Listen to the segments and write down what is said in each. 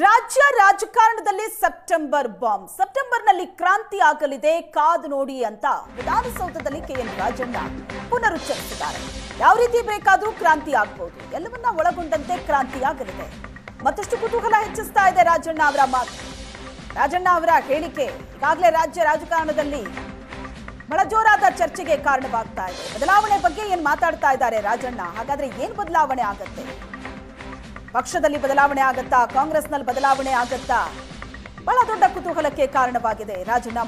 ರಾಜ್ಯ ರಾಜಕಾರಣದಲ್ಲಿ September bomb. ಸೆಪ್ಟೆಂಬರ್ನಲ್ಲಿ ಕ್ರಾಂತಿ ಆಗಲಿದೆ, ಕಾದು ನೋಡಿ ಅಂತ ವಿಧಾನಸೌಧದಲ್ಲಿ ಕೆಎನ್ ರಾಜಣ್ಣ ಪುನರುಚ್ಚರಿಸಿದ್ದಾರೆ. ಯಾವ ರೀತಿ ಬೇಕಾದರೂ ಕ್ರಾಂತಿ ಆಗ್ಬಹುದು ಎಲ್ಲವನ್ನ ಒಳಗೊಂಡಂತೆ ಕ್ರಾಂತಿ ಆಗಲಿದೆ. ಮತ್ತಷ್ಟು ಕುತೂಹಲ ಹೆಚ್ಚಿಸ್ತಾ ಇದೆ ರಾಜಣ್ಣ ಅವರ ಮಾತು. ರಾಜಣ್ಣ ಅವರ ಹೇಳಿಕೆ ಈಗಾಗಲೇ ರಾಜ್ಯ ರಾಜಕಾರಣದಲ್ಲಿ ಬಹಳ ಜೋರಾದ ಚರ್ಚೆಗೆ ಕಾರಣವಾಗ್ತಾ ಇದೆ. ಬದಲಾವಣೆ ಬಗ್ಗೆ ಏನ್ ಮಾತಾಡ್ತಾ ಇದ್ದಾರೆ ರಾಜಣ್ಣ? ಹಾಗಾದ್ರೆ ಏನ್ ಬದಲಾವಣೆ ಆಗತ್ತೆ? ಪಕ್ಷದಲ್ಲಿ ಬದಲಾವಣೆ ಆಗತ್ತಾ? ಕಾಂಗ್ರೆಸ್ನಲ್ಲಿ ಬದಲಾವಣೆ ಆಗತ್ತಾ? ಬಹಳ ದೊಡ್ಡ ಕುತೂಹಲಕ್ಕೆ ಕಾರಣವಾಗಿದೆ. ರಾಜಣ್ಣ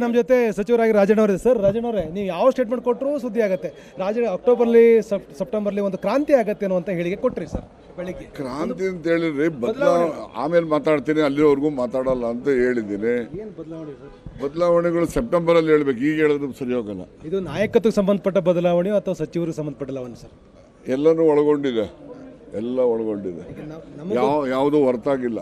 ನಮ್ಮ ಜೊತೆ ಸಚಿವರಾಗಿ ರಾಜಣ್ಣ ಅವರೇ ಸರ್ ರಾಜಣ್ಣ ಅವರೇ ನೀವು ಯಾವ ಸ್ಟೇಟ್ಮೆಂಟ್ ಕೊಟ್ಟರು ಸುದ್ದಿ ಆಗುತ್ತೆ. ರಾಜ ಅಕ್ಟೋಬರ್ಲಿ ಸೆಪ್ ಸೆಪ್ಟೆಂಬರ್ಲಿ ಒಂದು ಕ್ರಾಂತಿ ಆಗತ್ತೆ ಅಂತ ಹೇಳಿಕೆ ಕೊಟ್ಟ್ರಿ ಸರ್ ಬೆಳಿಗ್ಗೆ. ಕ್ರಾಂತಿ ಅಂತ ಹೇಳಿದ್ರಿ ಬದಲಾವಣೆ ಆಮೇಲೆ ಮಾತಾಡ್ತೀನಿ ಅಲ್ಲಿವರೆಗೂ ಮಾತಾಡಲ್ಲ ಅಂತ ಹೇಳಿದ್ದೀನಿ. ಬದಲಾವಣೆಗಳು ಸೆಪ್ಟೆಂಬರಲ್ಲಿ ಹೇಳ್ಬೇಕು ಈಗ ಹೇಳೋದು ಸರಿ ಹೋಗಲ್ಲ. ಇದು ನಾಯಕತ್ವಕ್ಕೆ ಸಂಬಂಧಪಟ್ಟ ಬದಲಾವಣೆ ಅಥವಾ ಸಚಿವರಿಗೆ ಸಂಬಂಧಪಟ್ಟ ಬದಲಾವಣೆ ಸರ್ ಎಲ್ಲನೂ ಒಳಗೊಂಡಿದೆ. ಎಲ್ಲ ಒಳಗೊಂಡಿದೆ. ಯಾವ ಯಾವುದೂ ಹೊರತಾಗಿಲ್ಲ.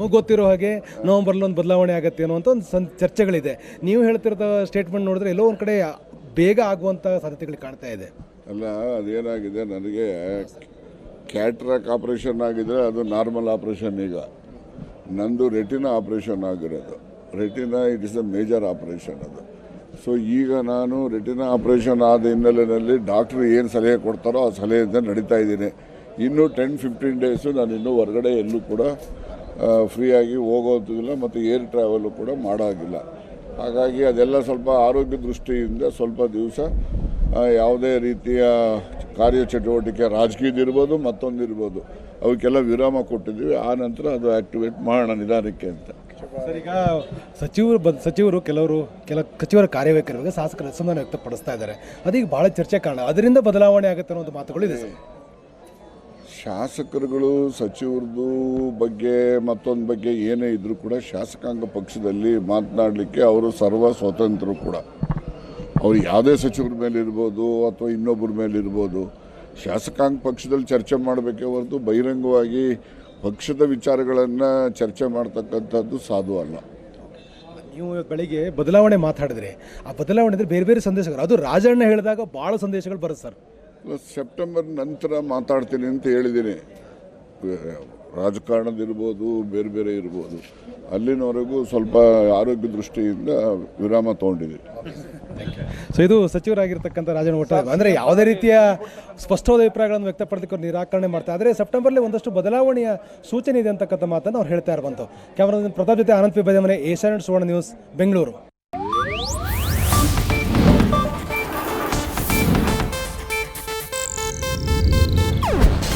ನಮಗೆ ಗೊತ್ತಿರೋ ಹಾಗೆ ನವಂಬರ್ಲಿ ಒಂದು ಬದಲಾವಣೆ ಆಗುತ್ತೆ ಅಂತ ಒಂದು ಸಂ, ಚರ್ಚೆಗಳಿದೆ. ನೀವು ಹೇಳ್ತಿರೋ ಸ್ಟೇಟ್ಮೆಂಟ್ ನೋಡಿದ್ರೆ ಎಲ್ಲೋ ಒಂದು ಕಡೆ ಬೇಗ ಆಗುವಂಥ ಸಾಧ್ಯತೆಗಳು ಕಾಣ್ತಾ ಇದೆ. ಅಲ್ಲ, ಅದೇನಾಗಿದೆ ನನಗೆ ಕ್ಯಾಟ್ರಾಕ್ ಆಪ್ರೇಷನ್ ಆಗಿದ್ರೆ ಅದು ನಾರ್ಮಲ್ ಆಪ್ರೇಷನ್ ಈಗ. ನಂದು ರೆಟಿನ ಆಪ್ರೇಷನ್ ಆಗಿರೋದು. Retina it is a major operation ಅದು. ಸೊ ಈಗ ನಾನು ರೆಟಿನ ಆಪ್ರೇಷನ್ ಆದ ಹಿನ್ನೆಲೆಯಲ್ಲಿ ಡಾಕ್ಟ್ರು ಏನು ಸಲಹೆ ಕೊಡ್ತಾರೋ ಆ ಸಲಹೆಯಿಂದ ನಡೀತಾ ಇದ್ದೀನಿ. ಇನ್ನೂ ಟೆನ್ ಫಿಫ್ಟೀನ್ ಡೇಸು ನಾನು ಇನ್ನೂ ಹೊರಗಡೆ ಎಲ್ಲೂ ಕೂಡ ಫ್ರೀಯಾಗಿ ಹೋಗೋದಿಲ್ಲ ಮತ್ತು ಏರ್ ಟ್ರಾವೆಲು ಕೂಡ ಮಾಡೋಂಗಿಲ್ಲ. ಹಾಗಾಗಿ ಅದೆಲ್ಲ ಸ್ವಲ್ಪ ಆರೋಗ್ಯ ದೃಷ್ಟಿಯಿಂದ ಸ್ವಲ್ಪ ದಿವಸ ಯಾವುದೇ ರೀತಿಯ ಕಾರ್ಯಚಟುವಟಿಕೆ ರಾಜಕೀಯದಿರ್ಬೋದು ಮತ್ತೊಂದಿರ್ಬೋದು, ಅವಕ್ಕೆಲ್ಲ ವಿರಾಮ ಕೊಟ್ಟಿದ್ದೀವಿ. ಆ ನಂತರ ಅದು ಆ್ಯಕ್ಟಿವೇಟ್ ಮಾಡೋಣ ನಿಧಾನಕ್ಕೆ ಅಂತ. ಸರ್, ಈಗ ಸಚಿವರು ಬದ್ ಸಚಿವರು ಕೆಲವರು, ಕೆಲ ಸಚಿವರ ಕಾರ್ಯವೈಖರಿ ಬಗ್ಗೆ ಶಾಸಕರ ಅಸಮಾಧಾನ ವ್ಯಕ್ತಪಡಿಸ್ತಾ ಇದ್ದಾರೆ. ಅದೀಗ ಭಾಳ ಚರ್ಚೆ ಕಾರಣ. ಅದರಿಂದ ಬದಲಾವಣೆ ಆಗುತ್ತೆ ಅನ್ನೋ ಒಂದು ಮಾತುಗಳು ಇದೆ ಶಾಸಕರುಗಳು ಸಚಿವರದು ಬಗ್ಗೆ, ಮತ್ತೊಂದು ಬಗ್ಗೆ ಏನೇ ಇದ್ರೂ ಕೂಡ ಶಾಸಕಾಂಗ ಪಕ್ಷದಲ್ಲಿ ಮಾತನಾಡಲಿಕ್ಕೆ ಅವರು ಸರ್ವ ಸ್ವತಂತ್ರರು ಕೂಡ. ಅವರು ಯಾವುದೇ ಸಚಿವರ ಮೇಲೆ ಇರ್ಬೋದು ಅಥವಾ ಇನ್ನೊಬ್ಬರ ಮೇಲೆ ಇರ್ಬೋದು, ಶಾಸಕಾಂಗ ಪಕ್ಷದಲ್ಲಿ ಚರ್ಚೆ ಮಾಡಬೇಕೇ ಹೊರತು ಬಹಿರಂಗವಾಗಿ ಪಕ್ಷದ ವಿಚಾರಗಳನ್ನು ಚರ್ಚೆ ಮಾಡ್ತಕ್ಕಂಥದ್ದು ಸಾಧು ಅಲ್ಲ. ನೀವು ಬೆಳಿಗ್ಗೆ ಬದಲಾವಣೆ ಮಾತಾಡಿದ್ರೆ, ಆ ಬದಲಾವಣೆ ಅಂದರೆ ಬೇರೆ ಬೇರೆ ಸಂದೇಶಗಳು. ಅದು ರಾಜಣ್ಣ ಹೇಳಿದಾಗ ಭಾಳ ಸಂದೇಶಗಳು ಬರುತ್ತೆ ಸರ್. ಸೆಪ್ಟೆಂಬರ್ ನಂತರ ಮಾತಾಡ್ತೀನಿ ಅಂತ ಹೇಳಿದ್ದೀನಿ. ರಾಜಕಾರಣದಿರ್ಬೋದು, ಬೇರೆ ಬೇರೆ ಇರ್ಬೋದು. ಅಲ್ಲಿನವರೆಗೂ ಸ್ವಲ್ಪ ಆರೋಗ್ಯ ದೃಷ್ಟಿಯಿಂದ ವಿರಾಮ ತೊಗೊಂಡಿದ್ದೀನಿ. ಸೊ ಇದು ಸಚಿವರಾಗಿರ್ತಕ್ಕಂಥ ರಾಜನ ಒಟ್ಟ ಅಂದರೆ ಯಾವುದೇ ರೀತಿಯ ಸ್ಪಷ್ಟವಾದ ಅಭಿಪ್ರಾಯಗಳನ್ನು ವ್ಯಕ್ತಪಡಿಸಿಕೊ ನಿರಾಕರಣೆ ಮಾಡ್ತಾರೆ ಆದರೆ ಸೆಪ್ಟೆಂಬರ್ಲಿ ಒಂದಷ್ಟು ಬದಲಾವಣೆಯ ಸೂಚನೆ ಇದೆ ಅಂತಕ್ಕಂಥ ಮಾತನ್ನು ಅವ್ರು ಹೇಳ್ತಾ ಇರುವಂಥ ಕ್ಯಾಮರಾದಿಂದ ಪ್ರತಾಪ್ ಜೊತೆ ಆನಂದ್ ಬದಮನೆ ಏಷ್ಯಾನೆಟ್ ಸುವರ್ಣ ನ್ಯೂಸ್, ಬೆಂಗಳೂರು.